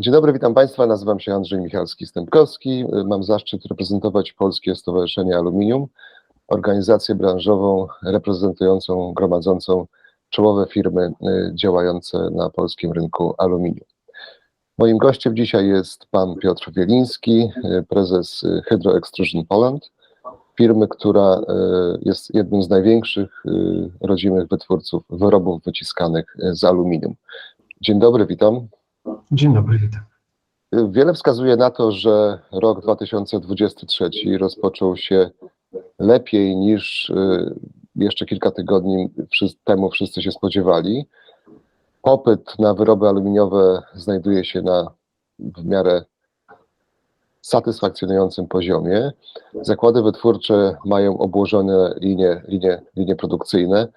Dzień dobry, witam Państwa. Nazywam się Andrzej Michalski-Stępkowski. Mam zaszczyt reprezentować Polskie Stowarzyszenie Aluminium, organizację branżową reprezentującą, gromadzącą czołowe firmy y, działające na polskim rynku aluminium. Moim gościem dzisiaj jest pan Piotr Wieliński, y, prezes y, Hydro Extrusion Poland, firmy, która jest jednym z największych rodzimych wytwórców wyrobów wyciskanych z aluminium. Dzień dobry, witam. Dzień dobry, witam. Wiele wskazuje na to, że rok 2023 rozpoczął się lepiej niż y, jeszcze kilka tygodni temu wszyscy się spodziewali. Popyt na wyroby aluminiowe znajduje się na w miarę satysfakcjonującym poziomie. Zakłady wytwórcze mają obłożone linie, linie, linie produkcyjne.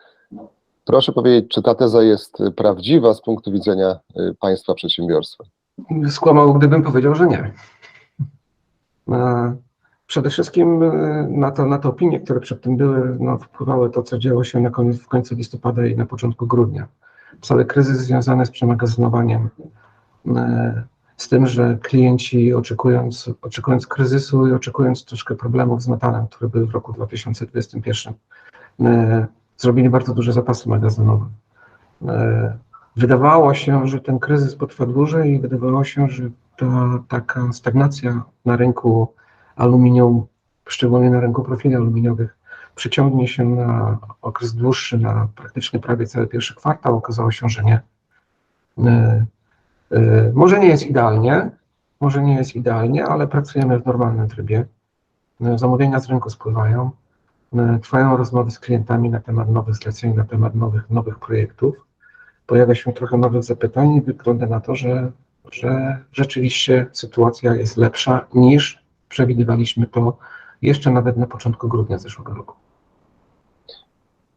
Proszę powiedzieć, czy ta teza jest prawdziwa z punktu widzenia y, państwa przedsiębiorstwa? Skłamał, gdybym powiedział, że nie. E, Przede wszystkim e, na, to, na te opinie, które przedtem były, no, wpływało to, co działo się na koniec, w końcu listopada i na początku grudnia. Cały kryzys związany z przemagazynowaniem, e, z tym, że klienci oczekując, oczekując kryzysu i oczekując troszkę problemów z metalem, które były w roku 2021, e, zrobili bardzo duże zapasy magazynowe. E, Wydawało się, że ten kryzys potrwa dłużej i wydawało się, że ta taka stagnacja na rynku aluminium, szczególnie na rynku profili aluminiowych, przeciągnie się na okres dłuższy, na praktycznie prawie cały pierwszy kwartał. Okazało się, że nie. E, e, Może nie jest idealnie, może nie jest idealnie, ale pracujemy w normalnym trybie. Zamówienia z rynku spływają. E, Trwają rozmowy z klientami na temat nowych zleceń, na temat nowych, nowych projektów pojawia się trochę nowych zapytań i wygląda na to, że, że rzeczywiście sytuacja jest lepsza niż przewidywaliśmy to jeszcze nawet na początku grudnia zeszłego roku.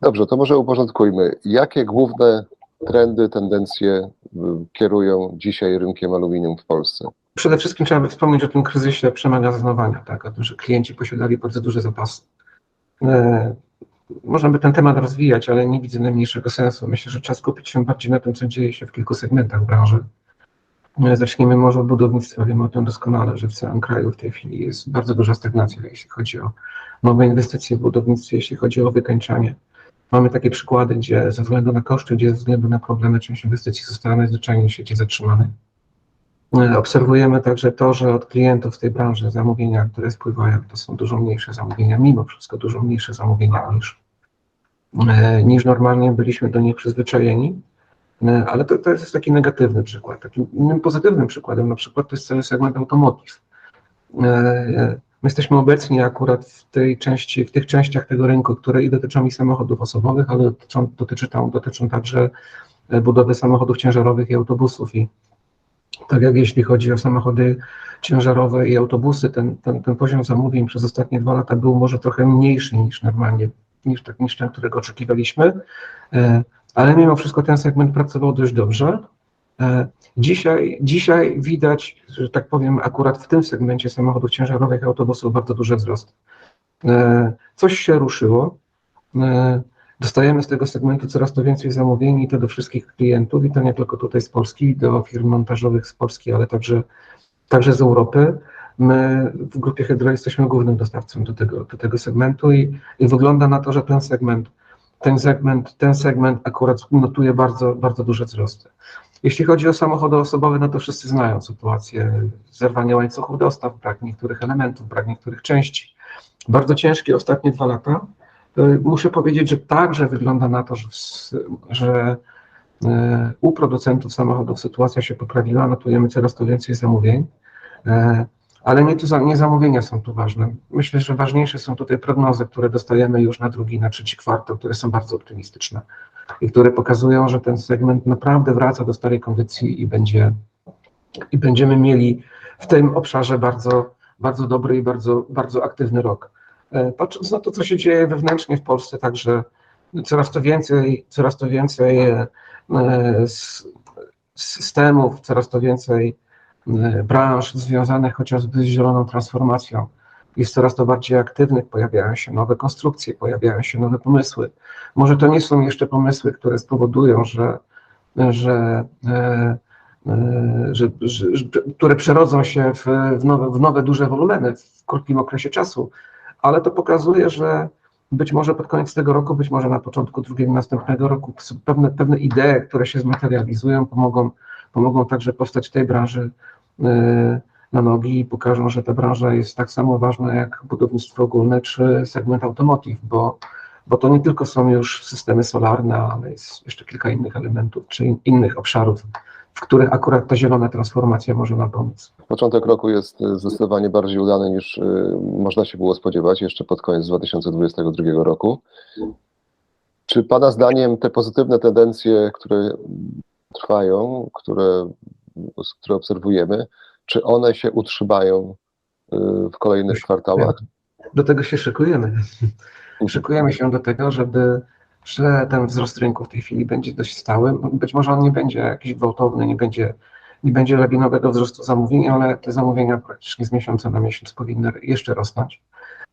Dobrze, to może uporządkujmy. Jakie główne trendy, tendencje y, kierują dzisiaj rynkiem aluminium w Polsce? Przede wszystkim trzeba by wspomnieć o tym kryzysie przemagazynowania, tak, o tym, że klienci posiadali bardzo duże zapasy. E, można by ten temat rozwijać, ale nie widzę najmniejszego sensu. Myślę, że trzeba skupić się bardziej na tym, co dzieje się w kilku segmentach branży. E, Zacznijmy może od budownictwa. Wiemy o tym doskonale, że w całym kraju w tej chwili jest bardzo duża stagnacja, jeśli chodzi o nowe inwestycje w budownictwie, jeśli chodzi o wykańczanie. Mamy takie przykłady, gdzie ze względu na koszty, gdzie ze względu na problemy część inwestycji została najzwyczajniej w świecie zatrzymana. E, Obserwujemy także to, że od klientów tej branży zamówienia, które spływają, to są dużo mniejsze zamówienia, mimo wszystko dużo mniejsze zamówienia niż, e, niż normalnie byliśmy do nich przyzwyczajeni. E, Ale to, to jest taki negatywny przykład. Takim innym pozytywnym przykładem na przykład to jest cały segment automotive. E, My jesteśmy obecni akurat w tej części, w tych częściach tego rynku, które i dotyczą i samochodów osobowych, ale dotyczą, dotyczą, tam- dotyczą także budowy samochodów ciężarowych i autobusów. I tak jak jeśli chodzi o samochody ciężarowe i autobusy, ten, ten, ten poziom zamówień przez ostatnie dwa lata był może trochę mniejszy niż normalnie, niż, tak, niż ten, którego oczekiwaliśmy, E, ale mimo wszystko ten segment pracował dość dobrze. E, Dzisiaj, dzisiaj widać, że tak powiem, akurat w tym segmencie samochodów ciężarowych i autobusów bardzo duży wzrost. E, Coś się ruszyło. Dostajemy z tego segmentu coraz to więcej zamówień i to do wszystkich klientów i to nie tylko tutaj z Polski, do firm montażowych z Polski, ale także, także z Europy. My w grupie Hydro jesteśmy głównym dostawcą do tego, do tego segmentu i, i wygląda na to, że ten segment, ten segment, ten segment akurat notuje bardzo, bardzo duże wzrosty. Jeśli chodzi o samochody osobowe, no to wszyscy znają sytuację zerwania łańcuchów dostaw, brak niektórych elementów, brak niektórych części. Bardzo ciężkie ostatnie dwa lata. Muszę powiedzieć, że także wygląda na to, że, że e, u producentów samochodów sytuacja się poprawiła, notujemy coraz to więcej zamówień, E, ale nie, tu nie zamówienia są tu ważne. Myślę, że ważniejsze są tutaj prognozy, które dostajemy już na drugi, na trzeci kwartał, które są bardzo optymistyczne i które pokazują, że ten segment naprawdę wraca do starej kondycji i będzie i będziemy mieli w tym obszarze bardzo, bardzo dobry i bardzo, bardzo aktywny rok. E, Patrząc na to, co się dzieje wewnętrznie w Polsce, także coraz to więcej, coraz to więcej e, systemów, coraz to więcej e, branż związanych chociażby z zieloną transformacją jest coraz to bardziej aktywnych, pojawiają się nowe konstrukcje, pojawiają się nowe pomysły. Może to nie są jeszcze pomysły, które spowodują, że, że że, które przerodzą się w, nowe, w nowe duże wolumeny w krótkim okresie czasu, ale to pokazuje, że być może pod koniec tego roku, być może na początku drugiego następnego roku pewne, pewne idee, które się zmaterializują, pomogą, pomogą także powstać tej branży e, na nogi i pokażą, że ta branża jest tak samo ważna jak budownictwo ogólne czy segment automotive, bo, bo to nie tylko są już systemy solarne, ale jest jeszcze kilka innych elementów czy in, innych obszarów, w których akurat ta zielona transformacja może nam pomóc. Początek roku jest y, zdecydowanie bardziej udany niż y, można się było spodziewać jeszcze pod koniec 2022 roku. Czy Pana zdaniem te pozytywne tendencje, które trwają, które, które obserwujemy, czy one się utrzymają y, w kolejnych kwartałach? Do tego się szykujemy. Szykujemy się do tego, żeby że ten wzrost rynku w tej chwili będzie dość stały. Być może on nie będzie jakiś gwałtowny, nie będzie, nie będzie lawinowego wzrostu zamówień, ale te zamówienia praktycznie z miesiąca na miesiąc powinny jeszcze rosnąć.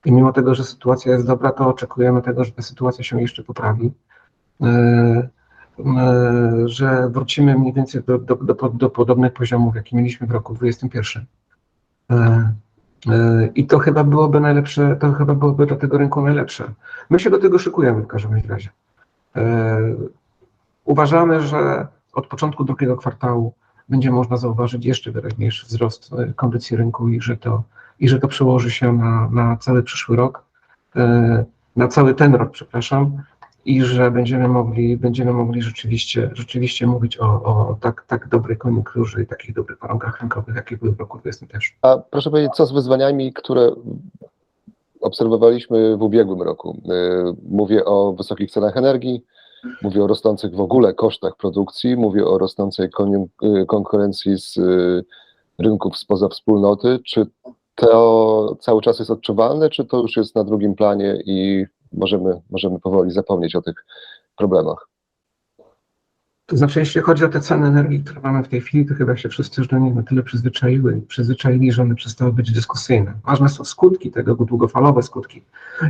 I mimo tego, że sytuacja jest dobra, to oczekujemy tego, że ta sytuacja się jeszcze poprawi. Yy, yy, że wrócimy mniej więcej do, do, do, do podobnych poziomów, jakie mieliśmy w roku 2021. Yy, I to chyba byłoby najlepsze, to chyba byłoby dla tego rynku najlepsze. My się do tego szykujemy w każdym razie. Uważamy, że od początku drugiego kwartału będzie można zauważyć jeszcze wyraźniejszy wzrost kondycji rynku i że to, i że to przełoży się na, na cały przyszły rok, na cały ten rok, przepraszam, i że będziemy mogli, będziemy mogli rzeczywiście, rzeczywiście mówić o, o tak, tak dobrej koniunkturze i takich dobrych warunkach rynkowych, jakie były w roku 2021. A proszę powiedzieć, co z wyzwaniami, które obserwowaliśmy w ubiegłym roku? Mówię o wysokich cenach energii, mówię o rosnących w ogóle kosztach produkcji, mówię o rosnącej konkurencji z rynków spoza wspólnoty. Czy to cały czas jest odczuwalne, czy to już jest na drugim planie i możemy, możemy powoli zapomnieć o tych problemach. To znaczy, jeśli chodzi o te ceny energii, które mamy w tej chwili, to chyba się wszyscy już do nich na tyle przyzwyczaiły, przyzwyczaili, że one przestały być dyskusyjne. Ważne są skutki tego, długofalowe skutki.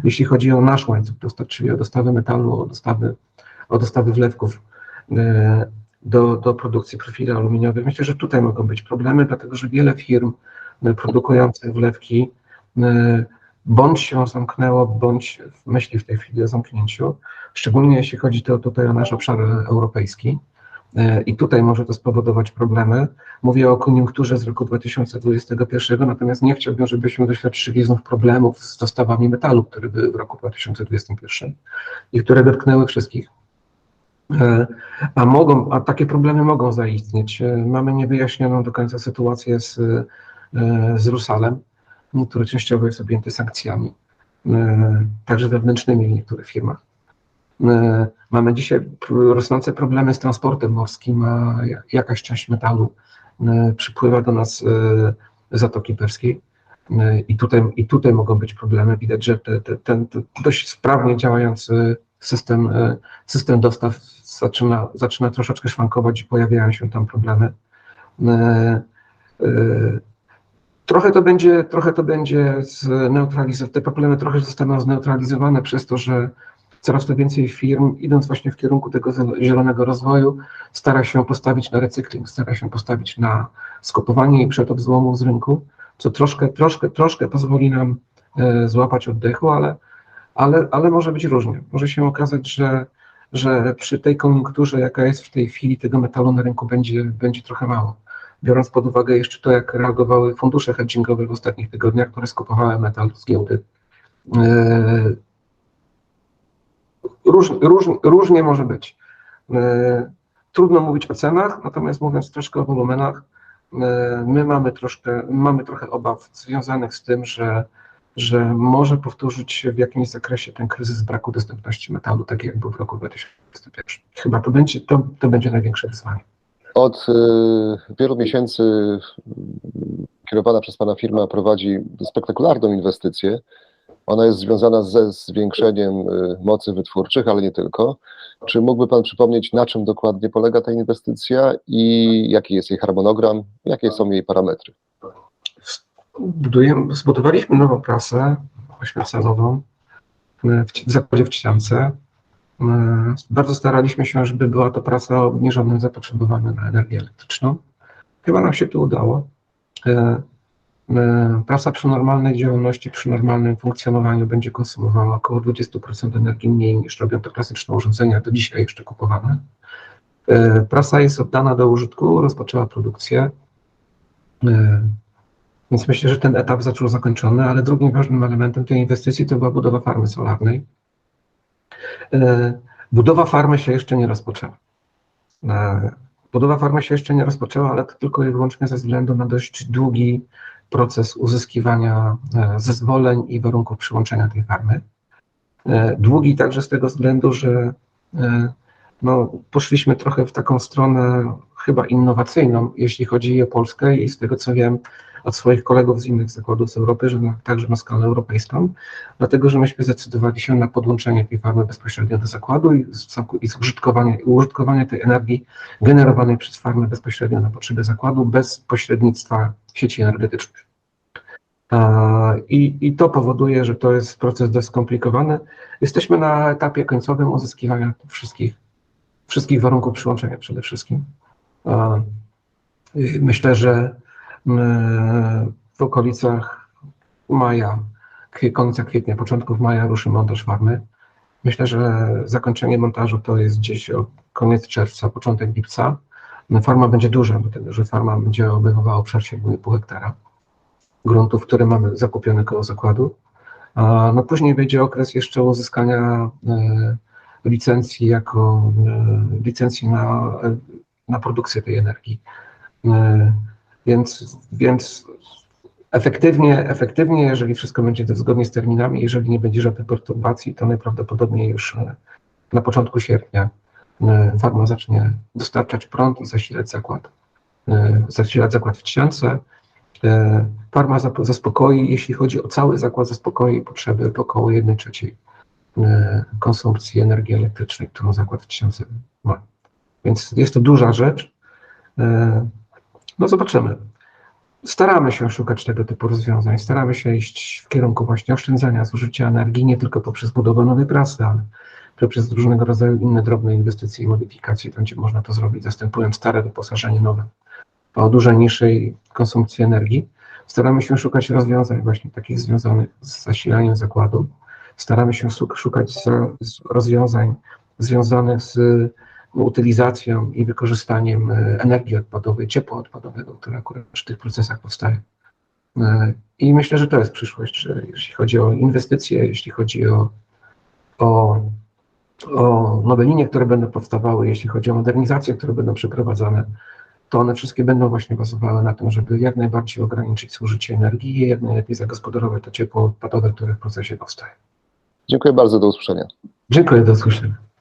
Jeśli chodzi o nasz łańcuch dostaw, czyli o dostawy metalu, o dostawy, o dostawy wlewków do, do produkcji profili aluminiowych, myślę, że tutaj mogą być problemy, dlatego że wiele firm produkujących wlewki bądź się zamknęło, bądź myśli w tej chwili o zamknięciu, szczególnie jeśli chodzi to tutaj o nasz obszar europejski. I tutaj może to spowodować problemy. Mówię o koniunkturze z roku 2021, natomiast nie chciałbym, żebyśmy doświadczyli znów problemów z dostawami metalu, które były w roku 2021 i które dotknęły wszystkich. A, mogą, a takie problemy mogą zaistnieć. Mamy niewyjaśnioną do końca sytuację z, z Rusalem który częściowo jest objęty sankcjami, także wewnętrznymi w niektórych firmach. Mamy dzisiaj rosnące problemy z transportem morskim, a jakaś część metalu przypływa do nas z Zatoki Perskiej. I tutaj, I tutaj mogą być problemy. Widać, że te, te, ten dość sprawnie działający system, system dostaw zaczyna, zaczyna troszeczkę szwankować i pojawiają się tam problemy. Trochę to będzie, trochę to będzie zneutralizowane, te problemy trochę zostaną zneutralizowane przez to, że coraz to więcej firm, idąc właśnie w kierunku tego zielonego rozwoju, stara się postawić na recykling, stara się postawić na skopowanie i przetop złomów z rynku, co troszkę, troszkę, troszkę pozwoli nam e, złapać oddechu, ale, ale, ale może być różnie. Może się okazać, że, że przy tej koniunkturze, jaka jest w tej chwili, tego metalu na rynku będzie, będzie trochę mało biorąc pod uwagę jeszcze to, jak reagowały fundusze hedgingowe w ostatnich tygodniach, które skupowały metal z giełdy. E, róż, róż, różnie może być. E, trudno mówić o cenach, natomiast mówiąc troszkę o wolumenach, e, my mamy troszkę, mamy trochę obaw związanych z tym, że, że może powtórzyć się w jakimś zakresie ten kryzys braku dostępności metalu, tak jak był w roku 2021. Chyba to będzie, to, to będzie największe wyzwanie. Od y, wielu miesięcy kierowana przez Pana firma prowadzi spektakularną inwestycję. Ona jest związana ze zwiększeniem y, mocy wytwórczych, ale nie tylko. Czy mógłby Pan przypomnieć, na czym dokładnie polega ta inwestycja i jaki jest jej harmonogram, jakie są jej parametry? Budujemy, zbudowaliśmy nową prasę oświetlową w zakładzie w. Bardzo staraliśmy się, żeby była to praca o obniżonym zapotrzebowaniu na energię elektryczną. Chyba nam się to udało. E, e, Prasa przy normalnej działalności, przy normalnym funkcjonowaniu będzie konsumowała około 20% energii mniej niż robią to klasyczne urządzenia, do dzisiaj jeszcze kupowane. E, Prasa jest oddana do użytku, rozpoczęła produkcję. E, Więc myślę, że ten etap zaczął zakończony, ale drugim ważnym elementem tej inwestycji to była budowa farmy solarnej. E, Budowa farmy się jeszcze nie rozpoczęła. E, Budowa farmy się jeszcze nie rozpoczęła, ale to tylko i wyłącznie ze względu na dość długi proces uzyskiwania e, zezwoleń i warunków przyłączenia tej farmy. Długi także z tego względu, że no, poszliśmy trochę w taką stronę chyba innowacyjną, jeśli chodzi o Polskę i z tego co wiem od swoich kolegów z innych zakładów z Europy, że na, także na skalę europejską, dlatego że myśmy zdecydowali się na podłączenie tej farmy bezpośrednio do zakładu i, i z użytkowanie, tej energii generowanej przez farmę bezpośrednio na potrzeby zakładu bez pośrednictwa sieci energetycznych. I, I to powoduje, że to jest proces dość skomplikowany. Jesteśmy na etapie końcowym uzyskiwania wszystkich, wszystkich warunków przyłączenia przede wszystkim. Myślę, że mm, w okolicach maja, końca kwietnia, początków maja ruszy montaż farmy. Myślę, że zakończenie montażu to jest gdzieś koniec czerwca, początek lipca. No, Farma będzie duża, dlatego że farma będzie obejmowała obszar 7,5 hektara gruntów, które mamy zakupione koło zakładu. No później będzie okres jeszcze uzyskania e, licencji jako e, licencji na, e, na produkcję tej energii. E, Więc, więc efektywnie, efektywnie, jeżeli wszystko będzie zgodnie z terminami, jeżeli nie będzie żadnych perturbacji, to najprawdopodobniej już e, na początku sierpnia e, farma zacznie dostarczać prąd i zasilać zakład. Zasilać zakład w Trzciance. E, Farma zaspokoi, jeśli chodzi o cały zakład, zaspokoi potrzeby około 1 trzeciej konsumpcji energii elektrycznej, którą zakład w Trzciance ma. Więc jest to duża rzecz. E, No zobaczymy. Staramy się szukać tego typu rozwiązań, staramy się iść w kierunku właśnie oszczędzania zużycia energii, nie tylko poprzez budowę nowej prasy, ale poprzez różnego rodzaju inne drobne inwestycje i modyfikacje, tam gdzie można to zrobić, zastępując stare wyposażenie nowe o dużo niższej konsumpcji energii. Staramy się szukać rozwiązań właśnie takich związanych z zasilaniem zakładu. Staramy się szukać rozwiązań związanych z utylizacją i wykorzystaniem e, energii odpadowej, ciepła odpadowego, które akurat przy tych procesach powstaje. E, I myślę, że to jest przyszłość, że jeśli chodzi o inwestycje, jeśli chodzi o, o, o nowe linie, które będą powstawały, jeśli chodzi o modernizacje, które będą przeprowadzane, to one wszystkie będą właśnie bazowały na tym, żeby jak najbardziej ograniczyć zużycie energii i jak najlepiej zagospodarować to ciepło odpadowe, które w procesie powstaje. Dziękuję bardzo, do usłyszenia. Dziękuję, do usłyszenia.